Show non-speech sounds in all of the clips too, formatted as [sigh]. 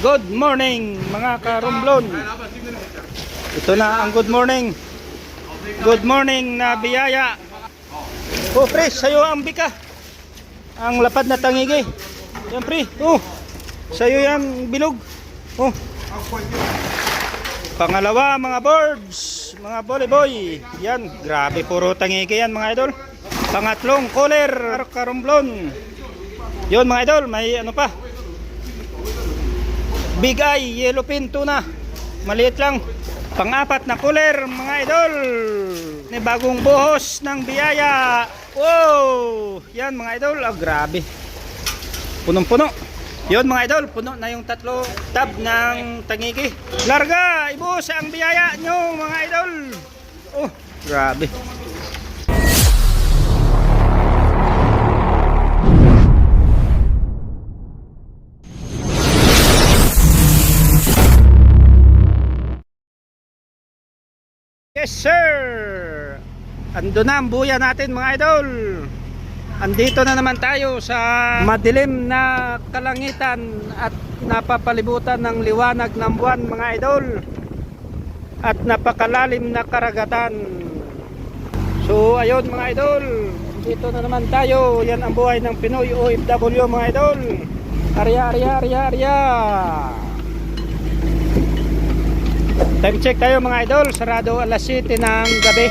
Good morning mga karumblon. Ito na ang good morning. Good morning na biyaya. Oh, pre, sa'yo ang bika. Ang lapad na tangigi. Yan, pre. Oh, sa'yo yan bilog. Oh. Pangalawa, mga birds. Mga boy. Yan, grabe puro tangigi yan, mga idol. Pangatlong, cooler, karumblon. Yun, mga idol, may ano pa. Big Eye, Yellowfin Tuna. Maliit lang. Pang-apat na cooler, mga idol. May bagong buhos ng biyaya. Wow! Yan mga idol, ah, grabe. Punong-puno. Yun mga idol, puno na yung tatlo tab ng tangigi. Larga, ibuhos ang biyaya nyo mga idol. Oh, grabe. Yes sir! Ando na ang buya natin mga idol. Andito na naman tayo sa madilim na kalangitan at napapalibutan ng liwanag ng buwan mga idol. At napakalalim na karagatan. So ayun mga idol, dito na naman tayo. Yan ang buhay ng Pinoy OFW mga idol. Arya, arya, arya, arya. Time check tayo mga idol, sarado alas 7 ng gabi.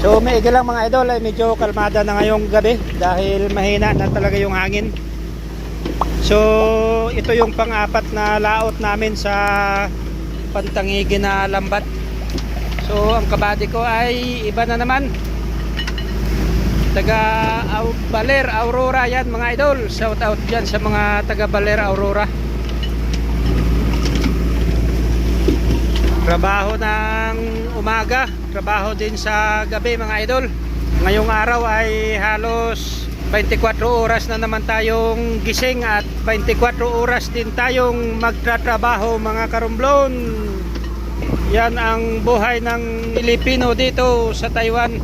So may lang mga idol ay medyo kalmada na ngayong gabi dahil mahina na talaga yung hangin. So ito yung pang-apat na laot namin sa pantangigi na lambat. So ang kabady ko ay iba na naman. Taga Baler Aurora yan mga idol. Shout out dyan sa mga taga Baler Aurora. Trabaho ng umaga trabaho din sa gabi mga idol. Ngayong araw ay halos 24 oras na naman tayong gising at 24 oras din tayong magtatrabaho mga karumblon. Yan ang buhay ng Pilipino dito sa Taiwan.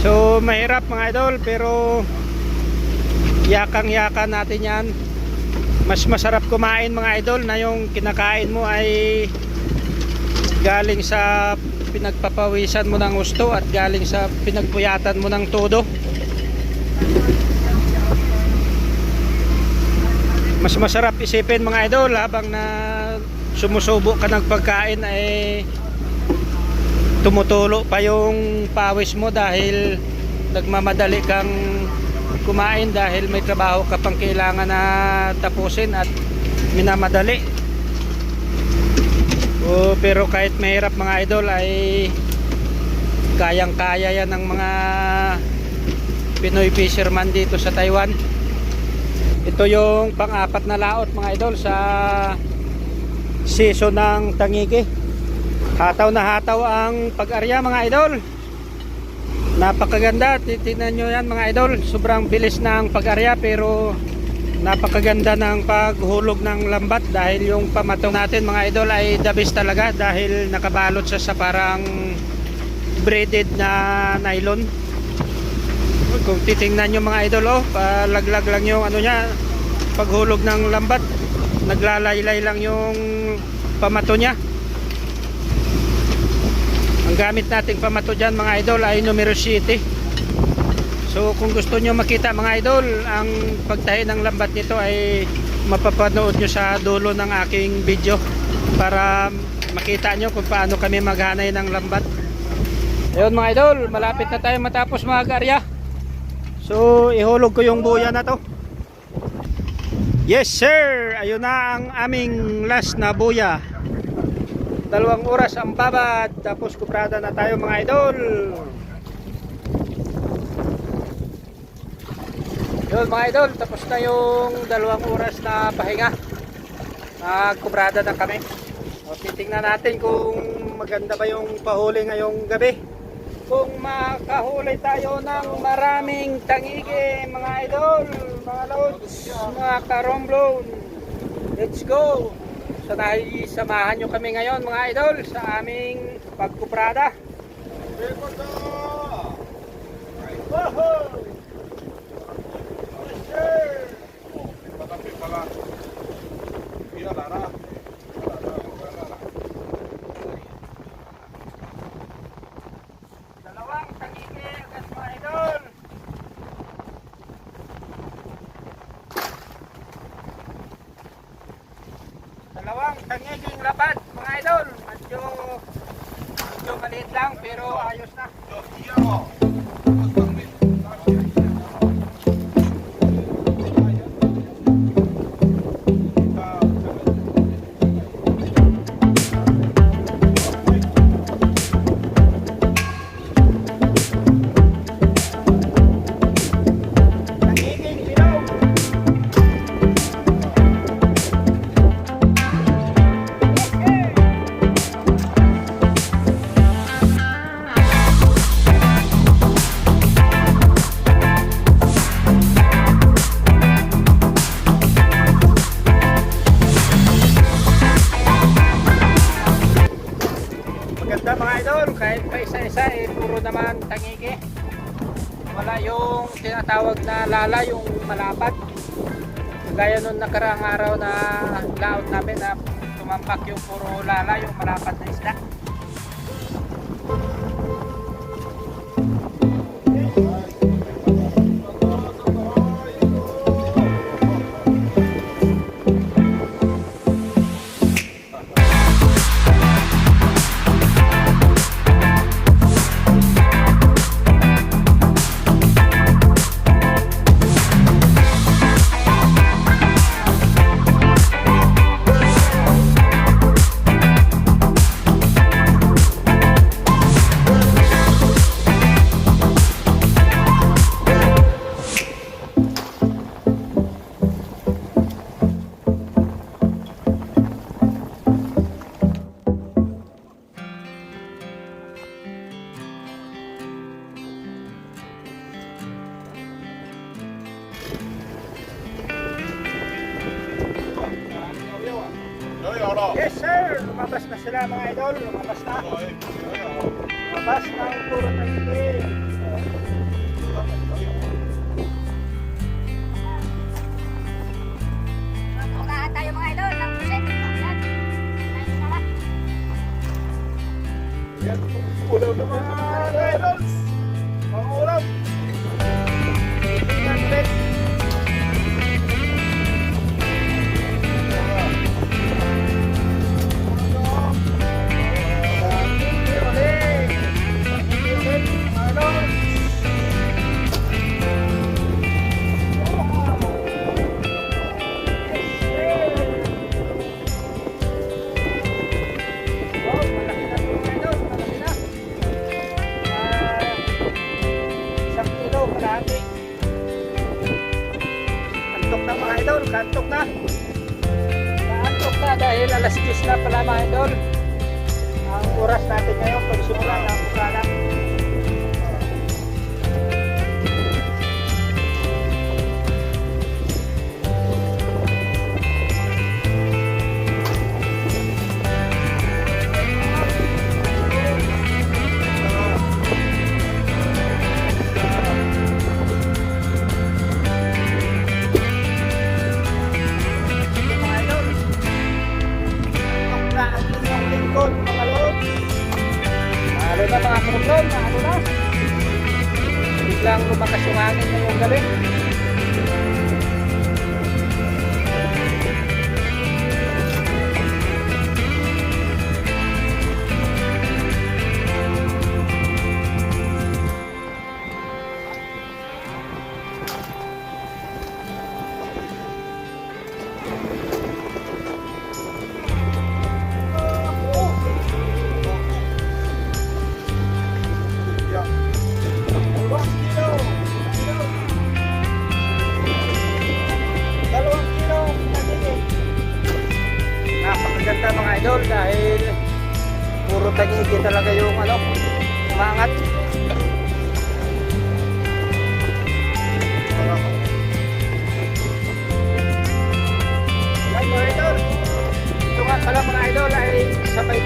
So mahirap mga idol pero yakang yakan natin yan. Mas masarap kumain mga idol na yung kinakain mo ay galing sa pinagpapawisan mo ng gusto at galing sa pinagpuyatan mo ng todo. Mas masarap isipin mga idol habang na sumusubo ka ng pagkain ay tumutulo pa yung pawis mo dahil nagmamadali kang kumain dahil may trabaho ka pang kailangan na tapusin at minamadali Oh, pero kahit mahirap mga idol ay kayang-kaya yan ng mga Pinoy fisherman dito sa Taiwan. Ito yung pang-apat na laot mga idol sa season ng tangigi. Hataw na hataw ang pag-arya mga idol. Napakaganda, titingnan nyo yan mga idol. Sobrang bilis ng pag-arya pero napakaganda ng paghulog ng lambat dahil yung pamato natin mga idol ay the best talaga dahil nakabalot siya sa parang braided na nylon. Kung titingnan nyo mga idol oh, palaglag lang yung ano niya paghulog ng lambat. Naglalaylay lang yung pamato niya. Ang gamit nating pamato dyan mga idol ay numero 7 So kung gusto nyo makita mga idol, ang pagtahi ng lambat nito ay mapapanood nyo sa dulo ng aking video para makita nyo kung paano kami maghanay ng lambat. Ayun mga idol, malapit na tayo matapos mga garya. So ihulog ko yung buya na to. Yes sir, ayun na ang aming last na buya. Dalawang oras ang babad, tapos kuprada na tayo mga idol. Yun mga idol, tapos na yung dalawang oras na pahinga. Nagkubrada na kami. O, titingnan natin kung maganda ba yung pahuli ngayong gabi. Kung makahuli tayo ng maraming tangigi mga idol, mga loads, mga karomblon. Let's go! Sana samahan nyo kami ngayon mga idol sa aming pagkuprada. Woohoo! Dalawang tagigil, kas idol! Dalawang tangiging lapad, mga idol! Medyo, medyo maliit lang, pero ayos na. Yo, yo! Idol, kahit pa isa-isa eh, puro naman tangigi. Wala yung tinatawag na lala, yung malapad. Gaya nung nakaraang araw na laot namin na tumampak yung puro lala, yung malapad na isda. Ulam naman mga dahil alas 10 na pala mga idol. Ang oras natin ngayon pagsimula ng ukala. Na mga kurlon, mahalo na. Biglang lumakas yung hangin ngayong gabi.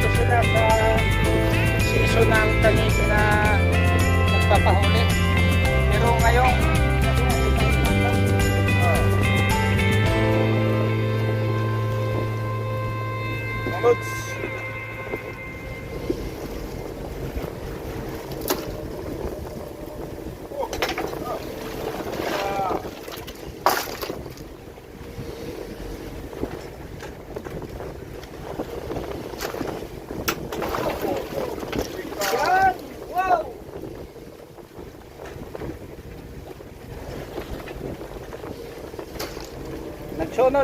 Ko sila sa season ng tanis na nagpapahuli. Pero ngayon, Lods!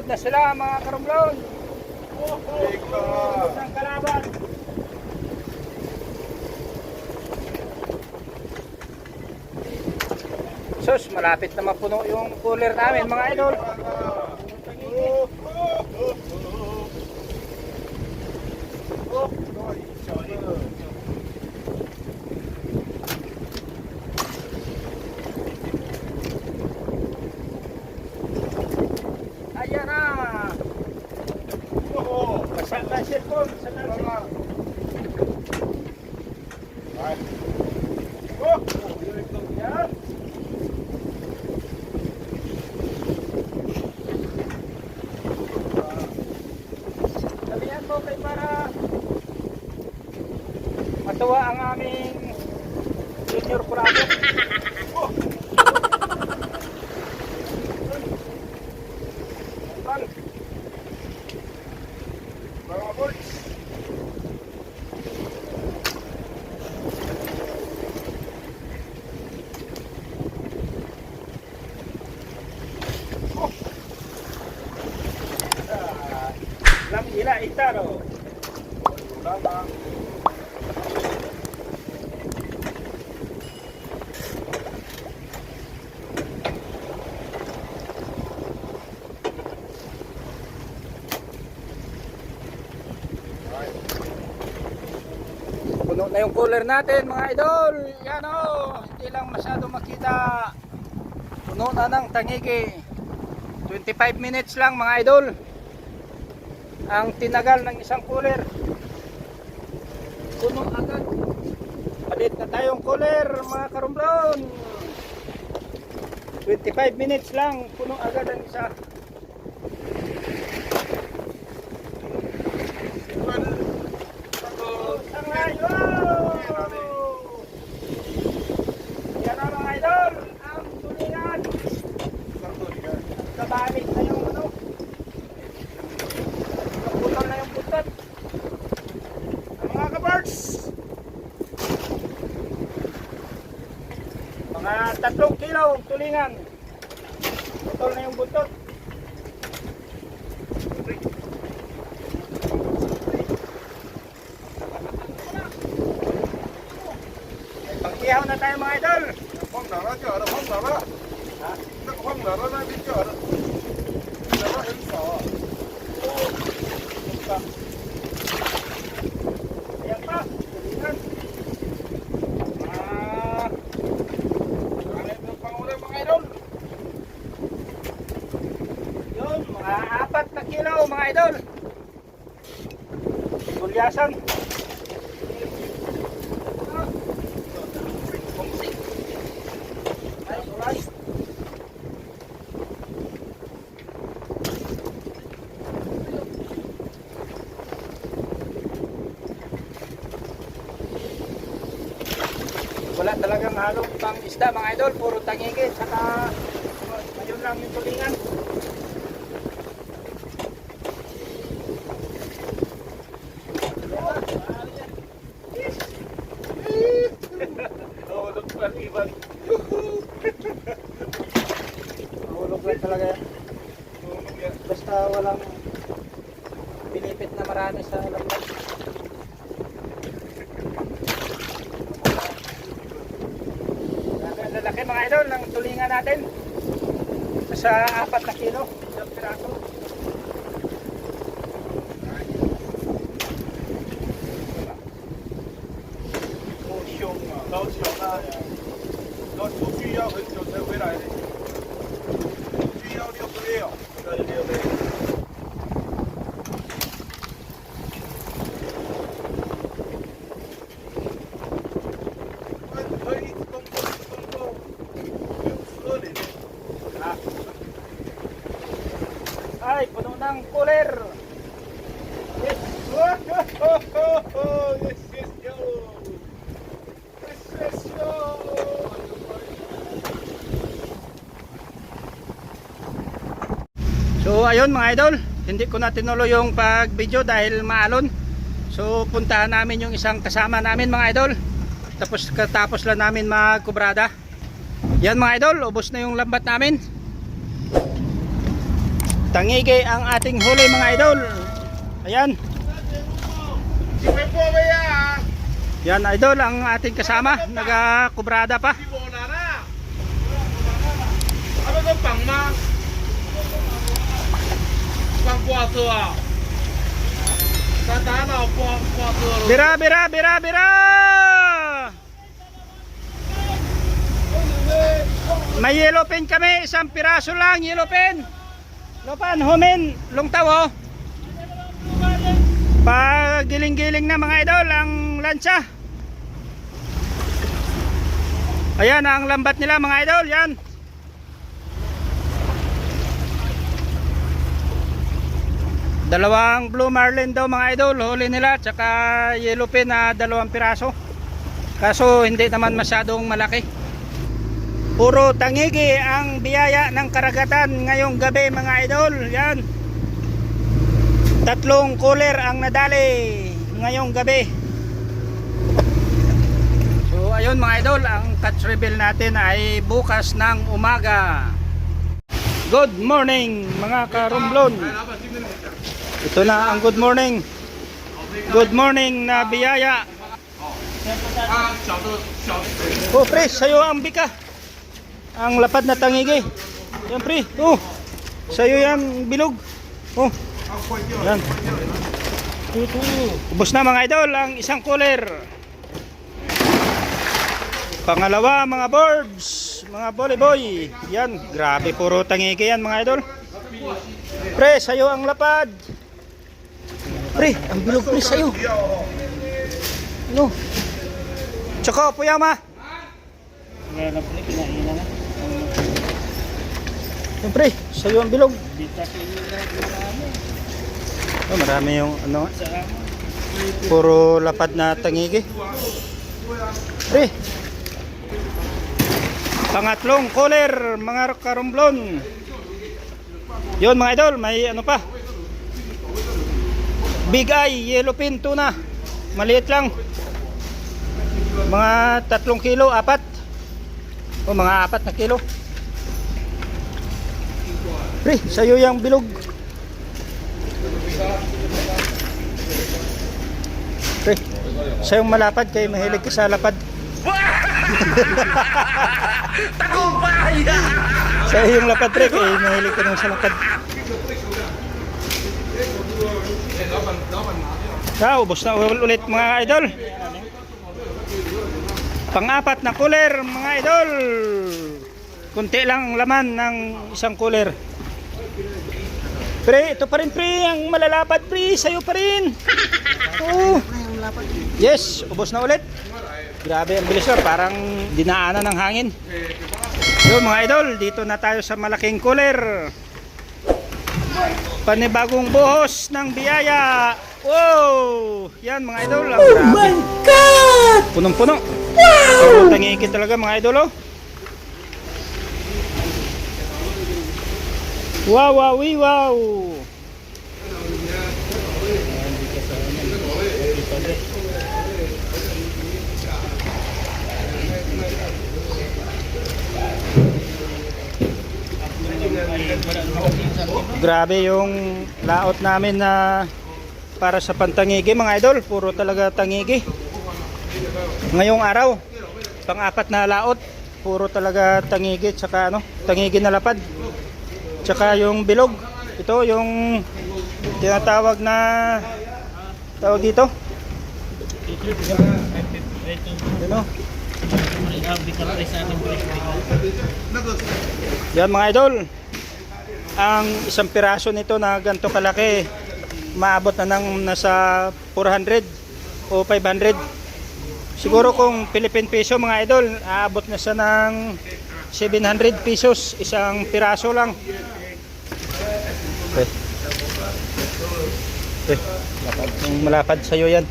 Na sila mga karumblon. Ika. Sunod ng kalaban. Sus, malapit na mapuno yung cooler namin mga idol. Ayan na. Basa na cellphone. Basa na cellphone. Yan. Sabihan mo kay para matuwa ang aming junior project. [laughs] Puno na yung cooler natin mga idol. Yan o. Hindi lang masyado makita. Puno na ng tangigi. 25 minutes lang mga idol. Ang tinagal ng isang cooler. Puno agad. Palit na tayong cooler mga karumblon. 25 minutes lang. Puno agad ang isa. Mga tatlong kilo, tulingan. Butol na yung buntot. Pagkihaw na tayo mga idol. Nakapang na ra, kaya nakapang na ra. Ha? Nakapang na ra, nakapang na ra. Alright. Wala talagang halong pang isda mga idol, puro tangigit, saka ngayon lang yung tulingan. Oh, look at Ivan. Mahulog lang talaga yan. Basta walang pinipit na marami sa lambat. Ang lalaki mga idol ng tulingan natin. Sa apat na kilo. Isang piraso. Ay, puno ng cooler. Yes. So ayun mga idol, hindi ko na tinuloy yung pag video dahil maalon. So puntahan namin yung isang kasama namin mga idol. Tapos katapos lang namin magkubrada. Yan mga idol, ubos na yung lambat namin. Tangige ang ating huli mga idol. Ayan. Yan? Idol ang ating kasama. Nagakubrada pa. Di mo na na. Ano ka pang ma? Pang kwaso ah. Tata na pang kwaso. Bira, bira, bira, bira! May yellow pen kami, isang piraso lang, yellow pen. Lopan, humin, lungtaw oh. Pag giling-giling na mga idol, ang lansya. Ayan ang lambat nila mga idol, yan. Dalawang blue marlin daw mga idol, huli nila, tsaka yellow pin na dalawang piraso. Kaso hindi naman masyadong malaki. Puro tangigi ang biyaya ng karagatan ngayong gabi mga idol. Yan. Tatlong cooler ang nadali ngayong gabi. So ayun mga idol, ang catch reveal natin ay bukas ng umaga. Good morning mga karumblon. Ito na ang good morning. Good morning na biyaya. Oh, pre, sa'yo ang bika. Ang lapad na tangigi. Yan, pre. Oh, sa'yo yung bilog. Oh, yan. Ubus na mga idol ang isang cooler. Pangalawa, mga boards. Mga volleyball. Yan, grabe. Puro tangigi yan, mga idol. Pre, sa'yo ang lapad. Pre, ang bilog pre sa'yo. Ano? Tsaka, puyama. Siyempre, sa'yo ang bilog. Oh, marami yung ano. Puro lapad na tangigi. Pre. Pangatlong cooler, mga karumblon. Yun mga idol, may ano pa. Big eye, yellow pin tuna. Maliit lang. Mga tatlong kilo, apat. O mga apat na kilo. Pre, sa'yo yung bilog. Pre, sa'yo malapad kayo mahilig ka sa lapad. [laughs] sa'yo yung lapad pre, kayo mahilig ka naman sa lapad. Ah, ubos na ulit mga idol. Pang-apat na cooler mga idol. Kunti lang ang laman ng isang cooler. Pre, ito pa rin pre, ang malalapad pre, sa'yo pa rin. [laughs] Oo. Yes, ubos na ulit. Grabe ang bilis na, parang dinaanan ng hangin. Yun mga idol, dito na tayo sa malaking cooler. Panibagong buhos ng biyaya. Wow! Yan mga idol. Oh my God! Punong-puno. Wow! Tangikit talaga mga idol oh. Wow, wow, wee, wow. Grabe yung laot namin na para sa pantangigi mga idol. Puro talaga tangigi. Ngayong araw, pang-apat na laot. Puro talaga tangigi tsaka ano, tangigi na lapad. Tsaka yung bilog. Ito yung tinatawag na tawag dito. Ano? Yan mga idol. Ang isang piraso nito na ganito kalaki, maabot na ng nasa 400 o 500. Siguro kung Philippine peso mga idol, aabot na siya ng 700 pesos isang piraso lang. Okay. Okay. Yung malapad sa'yo yan.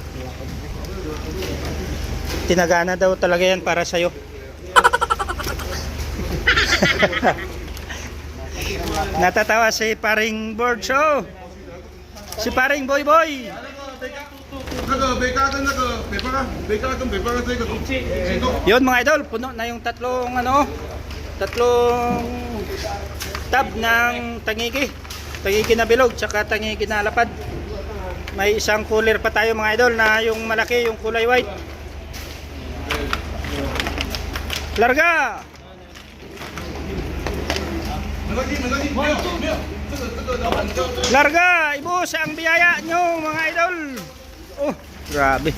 Tinagana daw talaga yan para sa'yo. [laughs] Natatawa si paring board show. Si paring boy boy. Yun mga idol, puno na yung tatlong ano, tatlong tab ng tangiki. Tangiki na bilog, tsaka tangiki na lapad. May isang cooler pa tayo mga idol na yung malaki, yung kulay white. Larga! Nagagi, nagagi, Larga! Ibus ang biyaya nyo mga idol! Oh, grabe.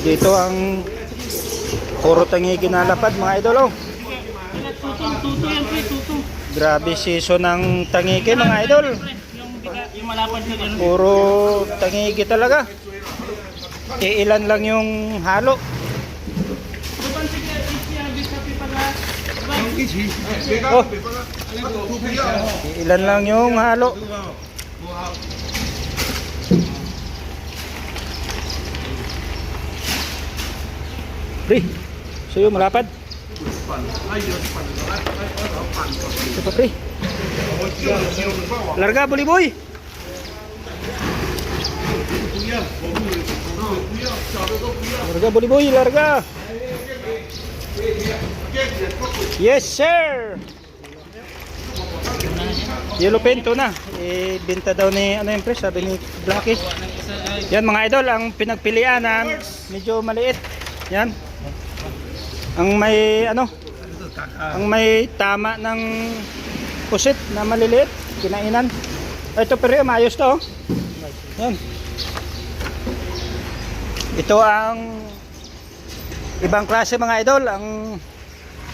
Dito ang puro tangigi na lapad mga idol oh. Grabe season ng tangigi mga idol. Puro tangigi talaga. Iilan lang yung halo. Oh, iilan lang yung halo. Pre, sa'yo malapad. Ito pa pre. Larga, buliboy. Larga, buliboy, larga. Yes, sir. Yellow pinto na. Eh, binta daw ni, ano yung pre, sabi ni Blackie. Yan mga idol, ang pinagpilian na medyo maliit. Yan. Ang may, ano, ang may tama ng pusit na maliliit, kinainan. Ito pero maayos to. oh. Yan. Ito ang ibang klase mga idol, ang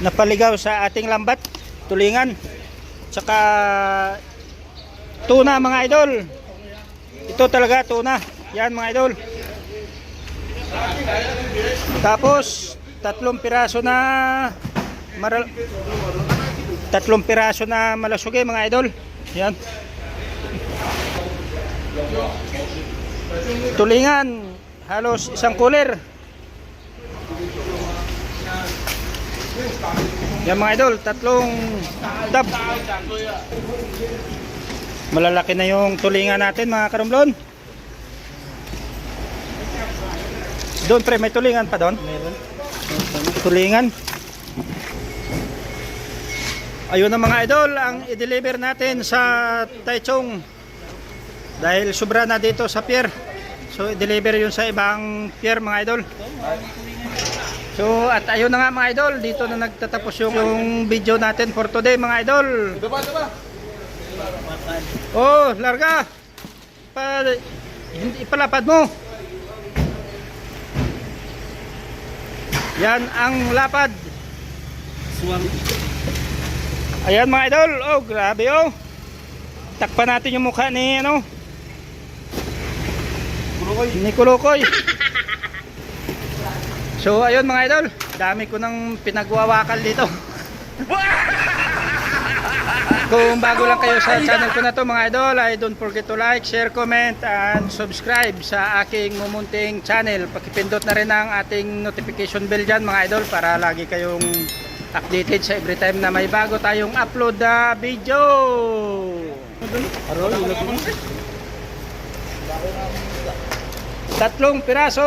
napaligaw sa ating lambat, tulingan. Tsaka tuna mga idol. Ito talaga tuna. Yan mga idol. Tapos tatlong piraso na maral tatlong piraso na malasuge mga idol. Yan. Tulingan halos isang cooler. Yan mga idol, tatlong tab. Malalaki na yung tulingan natin mga karumblon. Doon pre, may tulingan pa doon? Meron. Tulingan. Ayun na mga idol, ang i-deliver natin sa Taichung. Dahil sobra na dito sa pier. So i-deliver yun sa ibang pier mga idol. So at ayun na nga mga idol, dito na nagtatapos yung, yung video natin for today mga idol. Diba, diba? Oh, larga. Pa, hindi ipalapad mo. Yan ang lapad. Ayan mga idol. Oh, grabe oh. Takpan natin yung mukha ni ano. Ni Kulukoy. So ayun mga idol, dami ko nang pinagwawakal dito. [laughs] Kung bago lang kayo sa channel ko na to mga idol, ay don't forget to like, share, comment, and subscribe sa aking mumunting channel. Pakipindot na rin ang ating notification bell dyan mga idol para lagi kayong updated sa every time na may bago tayong upload na video. Tatlong piraso.